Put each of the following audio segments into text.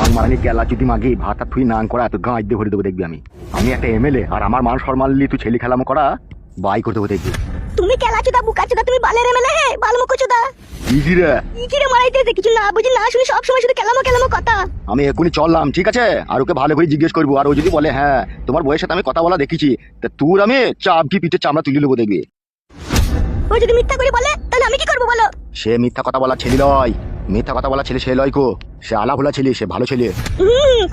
মাং মারানি কেলা যদি মাগি ভাতা তুই নাং করা এত গাঁ দিয়ে ভরে দেবো দেখবি আমি। আমি একটা এমএলএ আর আমার মান সম্মান নিয়ে তুই ছেলে খেলামো করা বাই করে দেবো দেখবি। তুমি কেলাচুদা বুকাচুদা তুমি বালের এমএলএ হে বালমুকুচুদা ইজি রে। ইকিরে মারাইতেছে কিছু না বুঝি না শুনি সব সময় শুধু কেলামো কেলামো কথা। আমি এক্ষুনি চললাম ঠিক আছে? আর ওকে ভালো করে জিজ্ঞেস করব আর ও যদি বলে হ্যাঁ তোমার বইয়ের সাথে আমি কথা বলা দেখেছি তা তোর আমি চাপটি পিঠে চামড়া তুলে নেব দেখবি। ও যদি মিথ্যা করে বলে তাহলে আমি কি করব বলো? সে মিথ্যা কথা বলা ছেলে লয়। মিথ্যা কথা বলা ছেলে সে লয় কো। সে আলা ভোলা ছেলে সে ভালো ছেলে।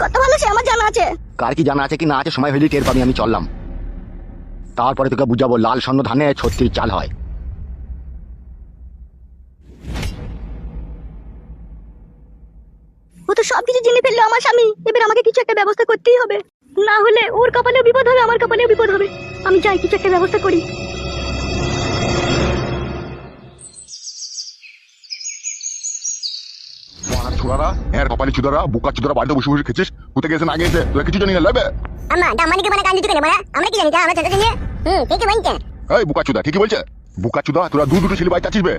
কত ভালো সে আমার জানা আছে। কার কি জানা আছে কি না আছে সময় হলেই টের পাবি আমি চললাম। তারপরে তোকে বুঝাবো লাল স্বর্ণ ধানে ছত্রিশ চাল হয়। ও তো সব কিছু জেনে ফেলল আমার স্বামী। এবার আমাকে কিছু একটা ব্যবস্থা করতেই হবে। না হলে ওর কপালেও বিপদ হবে আমার কপালেও বিপদ হবে। আমি যাই কিছু একটা ব্যবস্থা করি। মারা ছোড়ারা এর চুদারা বুকা চুদারা বাড়িতে বসে বসে খেছিস কোথায় গেছে না গেছে তোরা কিছু জানি না লাগবে আমা দামানিকে মানে কান্দি কেন আমরা কি জানি যা আমরা ছোট থেকে হুম ঠিক আছে এই বুকা চুদা ঠিকই বলছে? বুকা চুদা তোরা দু দুটো ছেলে বাড়িতে আছিস বে।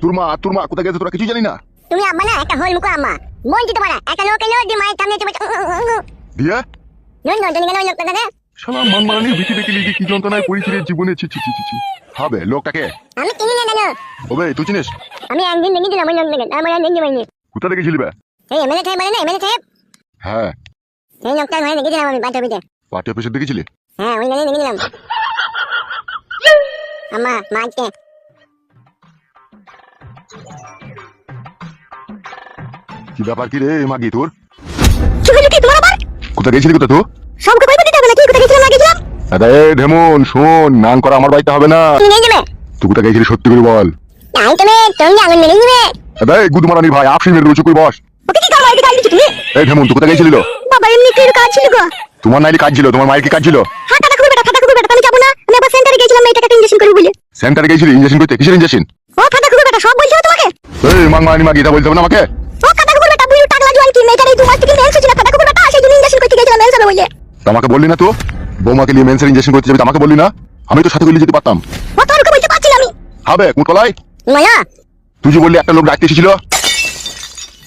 তোর মা তোর মা কোথায় গেছে তোরা কিছু জানি না তুমি আম্মা না একটা হল মুখো আম্মা। বলছি তোমার একটা লোক এলো দি মায়ের সামনে চলে দিয়ে? নুন নুন তুমি কেন লোকটা দেখে শালা মান মারানি বিকি দেখে লিখে কি যন্ত্রণায় পড়েছি রে জীবনে? ছি ছি ছি ছি ছি। হবে লোকটাকে। আমি চিনি না জানো ওবে তুই চিনিস? আমি একদিন ভেঙে দিলাম ওই লোক দেখে আমার কোথা থেকে ছিলি বে এই এমএলএ সাহেব মানে না এমএলএ সাহেব। হ্যাঁ। এই লোকটা ঘরে দেখেছিলাম আমি বাচ্চা পিঠে পার্টি অফিসে দেখেছিলি হ্যাঁ ওই গাড়ি দেখে দিলাম আম্মা মাঝকে কি ব্যাপার কি রে মাগি তোর? কি হলো কি তোমার আবার? কোথায় গেছিলি কোথা তো সবকে কইবে দিতে হবে নাকি? কোথায় গেছিলাম না গেছিলাম? এ ঢেমন শোন নাং করা আমার বাড়িতে হবে না। তুমি নিয়ে যাবে? তুই কোথায় গেছিলি সত্যি করে বল। তাই তুমি তুমি আগুন মেরে নিবে দাদা এই ভাই আপসি মেরে বস? ওকে কি তুমি? এই তুই কোথায় গেছিলি? বাবা এমনি একটু কাজ ছিল গো? তোমার নাইলে কাজ ছিল তোমার মায়ের কি কাজ ছিল? হ্যাঁ টাকা খুবই বেটা টাকা খুবই বেটা আমি যাব না। আমি আবার সেন্টারে গেছিলাম ইনজেকশন করব বলে। সেন্টারে গেছিলি ইঞ্জেকশন করতে? কিসের ইঞ্জেকশন ও টাকা খুবই বেটা সব বলছো তোমাকে। এই মাগি এটা না আমাকে? ও খুবই বেটা বুঝু টাকলা জোয়ান কি মেয়েটার দু মাস থেকে মেন্স ছিল খুবই বেটা সেই জন্য ইনজেকশন করতে গেছিলাম বলে। তা আমাকে বললি না তো? বৌমাকে নিয়ে মেন্সের ইঞ্জেকশন করতে যাবি আমাকে বললি না? আমি তো সাথে করে যেতে পারতাম। ও তোর ওকে বলতে আমি। হবে কুটকলাই মায়া তুই যে বললি একটা লোক ডাকতে এসেছিল?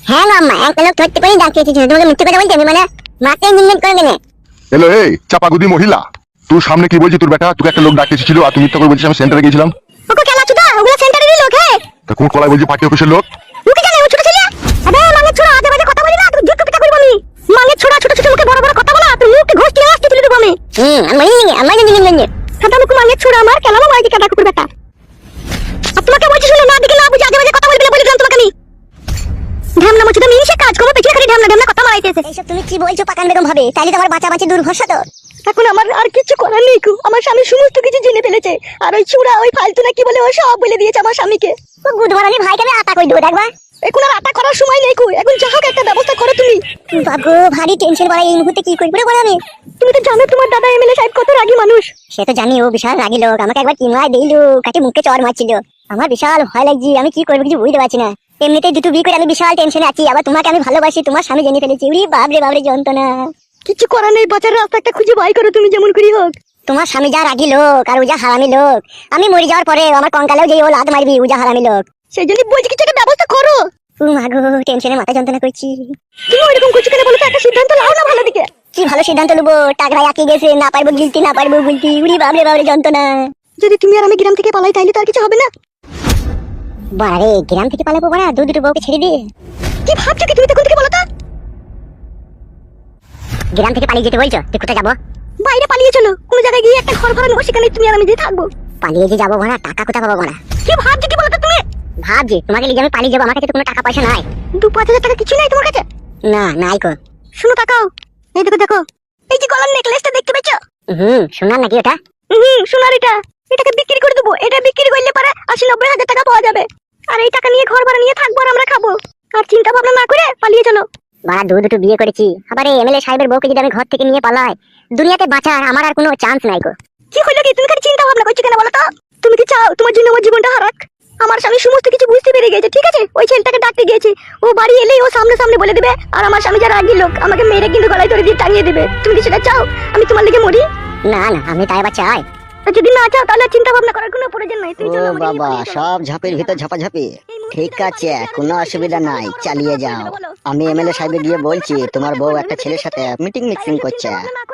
হ্যাঁ গো আম্মা একটা লোক ধরতে পারি ডাকতে এসেছিল। তোমাকে মিথ্যে কথা বলতে আমি মানে? মাকে ইঞ্জেকশন করে দেনে এলো এই চাপাগুদি মহিলা। তোর সামনে কি বলছি তোর বেটা? তোকে একটা লোক ডাকতে এসেছিল আর তুমি মিথ্যা করে বলছিস আমি সেন্টারে গেছিলাম ওকে খেলা চুদা ওগুলো সেন্টারেরই লোক হ্যাঁ তা কোন কলাই বলছি পার্টি অফিসের লোক? মুখে জানে ও ছোট ছেলে। আবে মাঙ্গে ছোড়া আজে বাজে কথা বলি না তুই পিটা করব আমি মাঙ্গে ছোড়া ছোট ছোট মুখে বড় বড় কথা বলা তুই মুখে ঘষতে আসতে তুলে দেব আমি। হুম আমি এইসব তুমি কি বলছো পাকান বেগম ভাবে? তাহলে তো আমার বাঁচা বাঁচি তো। এখন আমার আর কিছু করার নেই কু আমার স্বামী সমস্ত কিছু জেনে ফেলেছে। আর ওই চূড়া ওই ফালতু না কি বলে ও সব বলে দিয়েছে আমার স্বামীকে। ও গুড মারানি ভাইকে আমি আতা কই দেবো দেখবা? এখন আর আটা করার সময় নেই কু এখন যা হোক একটা ব্যবস্থা করো তুমি। বাগো ভারী টেনশন বাড়া এই মুহূর্তে কি করব বলো আমি? তুমি তো জানো তোমার দাদা এমএলএ সাহেব কত রাগী মানুষ। সে তো জানি ও বিশাল রাগি লোক। আমাকে একবার কিমায় দিল কাকে মুখে চর মারছিল। আমার বিশাল ভয় লাগছে আমি কি করব কিছু বুঝতে পারছি না। এমনিতেই দুটো বিয়ে করে আমি বিশাল টেনশনে আছি। আবার তোমাকে আমি ভালোবাসি তোমার স্বামী জেনে ফেলেছি। উড়ি বাবরে বাবরে যন্ত্রণা। কিছু করার নেই বাঁচার রাস্তা একটা খুঁজে বাই করো তুমি যেমন করি হোক। তোমার স্বামী যা রাগি লোক আর ও যা হারামি লোক আমি মরে যাওয়ার পরে আমার কঙ্কালেও যে ও লাত মারবি যা হারামি লোক। সেই জন্য বলছি কিছু একটা ব্যবস্থা করো। ও মাগো টেনশনে মাথা যন্ত্রণা করছি। তুমি ওইরকম করছ কেন বলো একটা সিদ্ধান্ত নাও না ভালো দিকে। কি ভালো সিদ্ধান্ত নেব টাকরাই আটকে গেছে না পারব গিলতি না পারব গুলতি উড়ি বাবরে বাবরে যন্ত্রণা। যদি তুমি আর আমি গ্রাম থেকে পালাই তাইলে তার কিছু হবে না। বাড়া রে গ্রাম থেকে পালাবো বাড়া দু দুটো বউকে ছেড়ে দিয়ে। কি ভাবছ কি তুমি তখন থেকে বলো তো? গ্রাম থেকে পালিয়ে যেতে বলছো? তুই কোথায় যাব? বাইরে পালিয়ে চলো। কোনো জায়গায় গিয়ে একটা ঘর ভাড়া নেব সেখানে তুমি আর আমি দিয়ে থাকব? পালিয়ে যে যাব বাড়া টাকা কোথায় পাবো বাড়া? কি ভাবছ কি বলো তো তুমি? ভাবছি তোমাকে লিখে আমি পালিয়ে যাব আমার কাছে তো কোনো টাকা পয়সা নাই। দু পাঁচ হাজার টাকা কিছু নাই তোমার কাছে? না নাই কো। শুনো তাকাও। এই দেখো দেখো। এই যে গলার নেকলেসটা দেখতে পেয়েছ হুম শুনলাম নাকি ওটা? হুম সোনার এটা। এটাকে বিক্রি করে দেবো। এটা বিক্রি করলে পরে আশি নব্বই হাজার টাকা পাওয়া যাবে। আর এই টাকা নিয়ে ঘর ভাড়া নিয়ে থাকব আর আমরা খাব। আর চিন্তা ভাবনা না করে পালিয়ে চলো। বাড়া দু দুটো বিয়ে করেছি। আবার এই এমএলএ সাহেবের বউকে যদি আমি ঘর থেকে নিয়ে পালাই দুনিয়াতে বাঁচার আমার আর কোনো চান্স নাই কো কি হইল কি? তুমি খালি চিন্তা ভাবনা করছ কেন বলো তো? তুমি কি চাও তোমার জন্য আমার জীবনটা হারাক? আমার স্বামী সমস্ত কিছু বুঝতে পেরে গেছে ঠিক আছে? ওই ছেলেটাকে ডাকতে গিয়েছে। ও বাড়ি এলেই ও সামনে সামনে বলে দেবে আর আমার স্বামী যারা আগের লোক আমাকে মেরে কিন্তু গলায় ধরে দিয়ে টাঙিয়ে দেবে। তুমি কি সেটা চাও? আমি তোমার লেগে মরি? না না আমি তাই আবার চাই। আর যদি না চাও তাহলে চিন্তা ভাবনা করার কোনো প্রয়োজন নাই। তুই ও চলো আমাকে নিয়ে বাবা পালিয়ে চলো। সব ঝাঁপির ভিতর ঝাপাঝাপি। ঠিক আছে কোনো অসুবিধা নাই চালিয়ে যাও। আমি এমএলএ সাহেবে গিয়ে বলছি তোমার বউ একটা ছেলের সাথে মিটিং মিক্সিং করছে।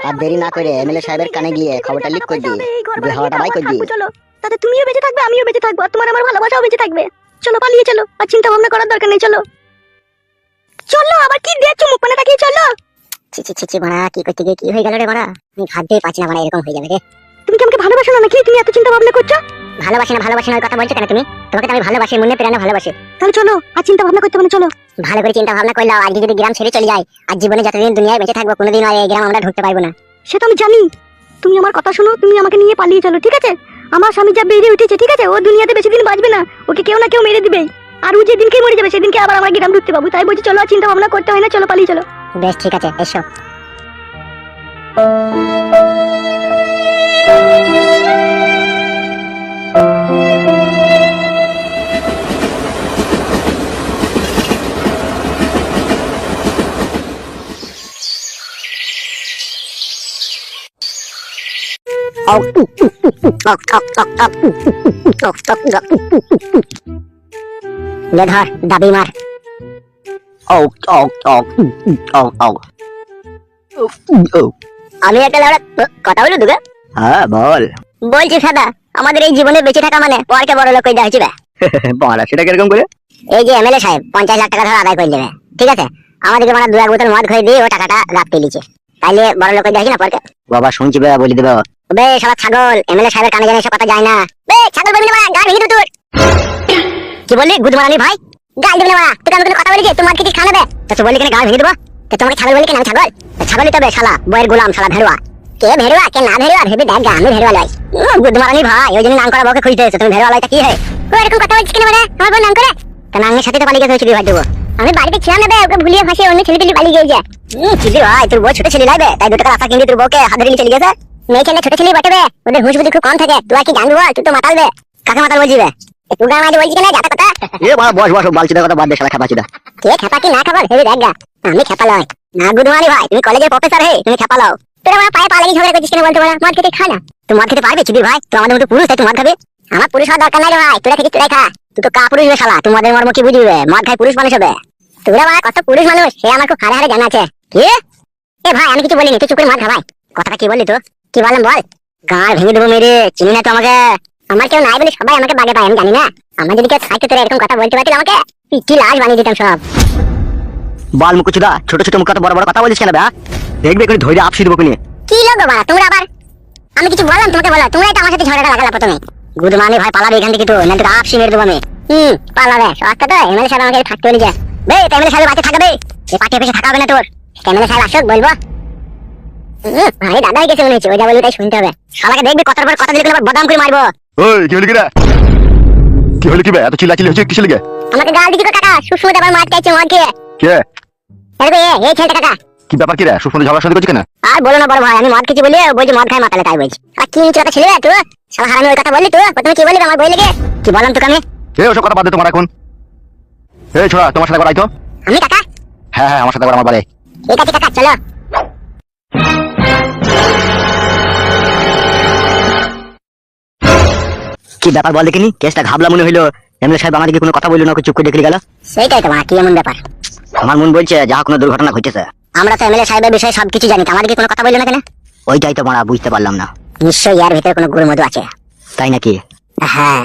আর দেরি না করে এমএলএ সাহেবের কানে গিয়ে খবরটা লিক করে দি এই ঘর হাওয়াটা বাই করে দি থাকব, চলো। তাতে তুমিও বেঁচে থাকবে আমিও বেঁচে থাকব আর তোমার আমার ভালোবাসাও বেঁচে থাকবে। চলো পালিয়ে চলো আর চিন্তা ভাবনা করার দরকার নেই চলো। চলো আবার কি দেখছ মুখ পানে তাকিয়ে চলো। ছি ছি ছি ছি মারা কি করতে গিয়ে কি হয়ে গেল রে মারা আমি ভাবতেই পারছি না মারা এরকম হয়ে যাবে রে তুমি কি আমাকে ভালোবাসো না নাকি? তুমি এত চিন্তা ভাবনা করছ? ভালোবাসি না ভালোবাসি না ওই কথা বলছো কেন তুমি? তোমাকে তো আমি ভালোবাসি মনে প্রাণে ভালোবাসি। তাহলে চলো আর চিন্তা ভাবনা করতে হবে চলো। ভালো করে চিন্তা ভাবনা করলাম আজকে যদি গ্রাম ছেড়ে চলে যায় আর জীবনে যতদিন দুনিয়ায় বেঁচে থাকব কোনোদিন আর এই গ্রাম আমরা ঢুকতে পারব না। সে তো আমি জানি। তুমি আমার কথা শোনো তুমি আমাকে নিয়ে পালিয়ে চলো ঠিক আছে? আমার স্বামী যা বেরিয়ে উঠেছে ঠিক আছে? ও দুনিয়াতে বেশি দিন বাঁচবে না ওকে কেউ না কেউ মেরে দিবে। আর ও যেদিনকে মরে যাবে সেদিনকে আবার আমরা গ্রাম ঢুকতে পাবো তাই বলছি চলো আর চিন্তা ভাবনা করতে হয় না চলো পালিয়ে চলো। বেশ ঠিক আছে এসো। লে ধর দাবি মার। ও ও ও ও ও আমি একটা কথা বলি তোকে হ্যাঁ বল। বলছি সাদা আমাদের এই জীবনে বেঁচে থাকা মানে পরকে বড় লোক করে হচ্ছে বল সেটা কীরকম করে? এই যে এমএলএ সাহেব পঞ্চাশ লাখ টাকা ধরে আদায় করে দেবে ঠিক আছে? আমাদেরকে মানে দু এক বোতল মদ খেয়ে দিয়ে ও টাকাটা রাখতে লিছে তাইলে বড় লোক করে না পরকে। বাবা শুনছি বে বলি দেবে। বে সবার ছাগল এমএলএ সাহেবের কানে জানে এসব কথা যায় না। বে ছাগল বলবি না গা ভেঙে তোর। কি বললি গুদ মারানি ভাই? গাল দেবে না তোকে আমি কোনো কথা বলেছি তোমার কিছু খানাবে তো তুই বললি কেন গা ভেঙে দেবো? তো তোমাকে ছাগল বলি কেন আমি ছাগল? তো ছাগলই তো বে শালা বইয়ের গোলাম শালা ভেড়ুয়া। কে ভেরুয়া কে না ভেরুয়া ভেবে দেখ গা আমি ভেড়ুয়া লাই গুদ মারানি ভাই ওই জন্য নাম করা বউকে খুঁজতে এসেছ তুমি ভেড়ুয়া লাইটা কি হয় ও এরকম কথা বলছিস কেন মানে আমার বউ নাম করে? তা নাঙ্গের সাথে তো পালিয়ে গেছে চুরি ভাই দেবো। আমি বাড়িতে ছিলাম না বে ওকে ভুলিয়ে ফাঁসিয়ে অন্য ছেলে টেলে পালিয়ে গিয়েছে হুম চুরি ভাই তোর বউ ছোট ছেলে লাইবে তাই দুটো রাস্তা কিনে তোর বউকে হাত নিয়ে চলে গেছে। মেয়ে ছেলে ছোট ছেলে বটে বে ওদের হুঁশ বুদ্ধি খুব কম থাকে। তুই আর কি জানবি বল? তুই তো মাতাল বে। কাকে মাতাল বলছি বে? তুই গান মাঝে বলছি কেন? যাতা কথা। এ বাবা বস বস বালচিদের কথা বাদ দে শালা খাবাচিদা কে খেপা কি না খাবার হেবি দেখ গা আমি খেপা লয় না গুদমানি ভাই তুমি কলেজের প্রফেসর হে তুমি খেপা লও তোর আমার পায়ে পা লাগি ঝগড়া করছিস কেন বলতে পারা মদ খেতে খা না। তুই মদ খেতে পারবি চিবির ভাই? তুই আমাদের মতো পুরুষ তাই তুই মদ খাবি? আমার পুরুষ হওয়ার দরকার নাই রে ভাই তোরা থেকে তোরাই খা। তুই তো কা পুরুষ বে শালা? তুই মর্ম কি বুঝবি? মদ খাই পুরুষ মানুষ হবে। তোরা ভাই কত পুরুষ মানুষ? সে আমার খুব হারে হারে জানা আছে। কি? এ ভাই আমি কিছু বলিনি। তুই চুপ করে মদ খা ভাই কথাটা কি বললি তো কি বললাম বল? গাঁড় ভেঙে দেবো মেরে। চিনি না তো আমাকে। আমার কেউ নাই বলে সবাই আমাকে বাগে পায় আমি জানি না। আমার যদি কেউ থাকতে তোরা এরকম কথা বলতে পারতিস আমাকে? কি লাশ বানিয়ে দিতাম সব। বাল মুকুচুদা ছোট ছোট মুখ বড় বড় কথা বলিস কেন বে হ্যাঁ? দেখবে করে ধৈর্য আপসি দেবো কিনে কি লোক বাবা তোমরা আবার আমি কিছু বললাম তোমাকে বলো তোমরাই তো আমার সাথে ঝগড়াটা লাগালা প্রথমে। গুড মানি ভাই পালাবে এখান থেকে তো না তো আপসি মেরে দেবো আমি। হুম। পালাবে সস্তা তো এমএলএ সাহেব আমাকে থাকতে বলে যায় বে এমএলএ সাহেব বাড়িতে থাকবে এই পার্টি অফিসে থাকা হবে না তোর। এমএলএ সাহেব আসুক বলব। ভাই দাদা হয়ে গেছে মনে হচ্ছে ওই যা বলবি তাই শুনতে হবে। শালাকে দেখবি কথার পর কথা দিলে আবার বদাম করে মারবো। ওই কি হলি কি রে কি হলি কি বে এত চিল্লাচিল্লি হচ্ছে কিসে লিগে? আমাকে গাল দিচ্ছি গো কাকা সুসমুদ আবার মার চাইছে খেয়ে। কে? এরকম এ? এই ছেলেটা কাকা। কি ব্যাপার কি রে সুস্মিতা ঝগড়া শুরু করছিস কেন? আর বলো না বড় ভাই আমি মদ খেয়েছি বলি বলছি মদ খাই মাতালে তাই বলছি। আর কি নিচে কথা ছেলে তুই? শালা হারামি ওই কথা বললি তুই? প্রথমে কি বললি? আমার বই লেগে? কি বললাম তোকে আমি? ওসব কথা বাদ দে তোমার এখন। এই ছোড়া তোমার সাথে আমি কাকা? হ্যাঁ হ্যাঁ আমার সাথে আমার বাড়ি। ঠিক আছে কাকা চলো। কি ব্যাপার বল দেখিনি? কেসটা ঘাবলা মনে হইল। এমএলএ সাহেব আমাদেরকে কোনো কথা বলল না চুপ করে দেখে গেল? সেইটাই তো মা কি এমন ব্যাপার? আমার মন বলছে যা কোনো দুর্ঘটনা ঘটেছে। আমরা তো এমএলএ সাহেবের বিষয়ে সবকিছু জানি আমাদেরকে কোনো কথা বলল না কেন? ওইটাই তো মারা বুঝতে পারলাম না। নিশ্চয়ই এর ভিতরে কোনো গুরুমধু আছে। তাই নাকি? হ্যাঁ।